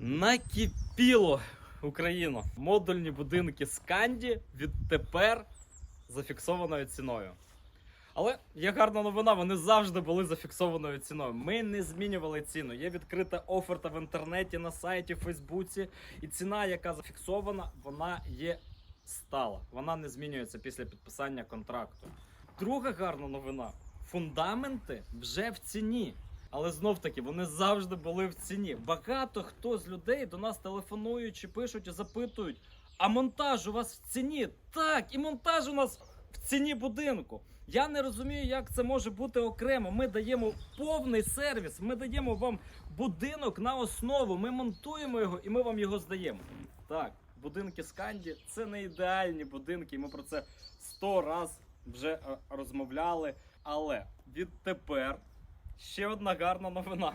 Накипіло Україно. Модульні будинки Сканді відтепер зафіксованою ціною. Але є гарна новина, вони завжди були зафіксованою ціною. Ми не змінювали ціну. Є відкрита оферта в інтернеті, на сайті, в Фейсбуці. І ціна, яка зафіксована, вона є стала. Вона не змінюється після підписання контракту. Друга гарна новина: фундаменти вже в ціні. Але знов таки вони завжди були в ціні. Багато хто з людей до нас телефонують пишуть і запитують: а монтаж у вас в ціні? Так, і монтаж у нас в ціні будинку. Я не розумію, як це може бути окремо. Ми даємо повний сервіс, ми даємо вам будинок на основу, ми монтуємо його і ми вам його здаємо. Так, будинки Сканді це не ідеальні будинки, і ми про це сто раз вже е, розмовляли. Але відтепер ще одна гарна новина.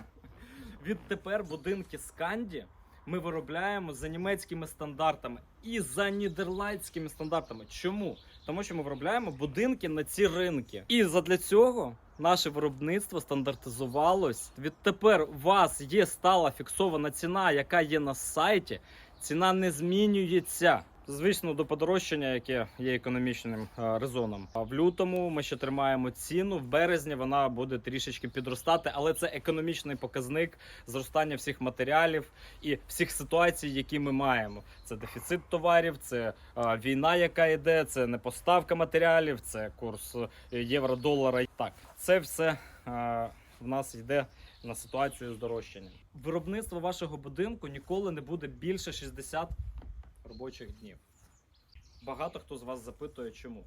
Відтепер будинки Сканді ми виробляємо за німецькими стандартами і за нідерландськими стандартами. Чому? Тому що ми виробляємо будинки на ці ринки. І задля цього наше виробництво стандартизувалось. Відтепер у вас є стала фіксована ціна, яка є на сайті. Ціна не змінюється. Звісно, до подорожчання, яке є економічним е, резоном. А в лютому ми ще тримаємо ціну. В березні вона буде трішечки підростати, але це економічний показник зростання всіх матеріалів і всіх ситуацій, які ми маємо. Це дефіцит товарів, це е, війна, яка йде, це непоставка матеріалів, це курс е, євро-долара. Так, це все в нас йде на ситуацію здорожчання. Виробництво вашого будинку ніколи не буде більше 60 робочих днів. Багато хто з вас запитує, чому.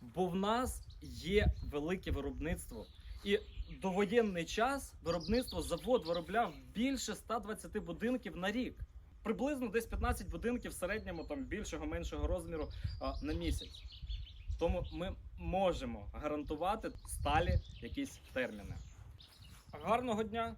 Бо в нас є велике виробництво. І довоєнний час виробництво завод виробляв більше 120 будинків на рік. Приблизно десь 15 будинків в середньому там більшого меншого розміру а, на місяць. Тому ми можемо гарантувати сталі якісь терміни. Гарного дня!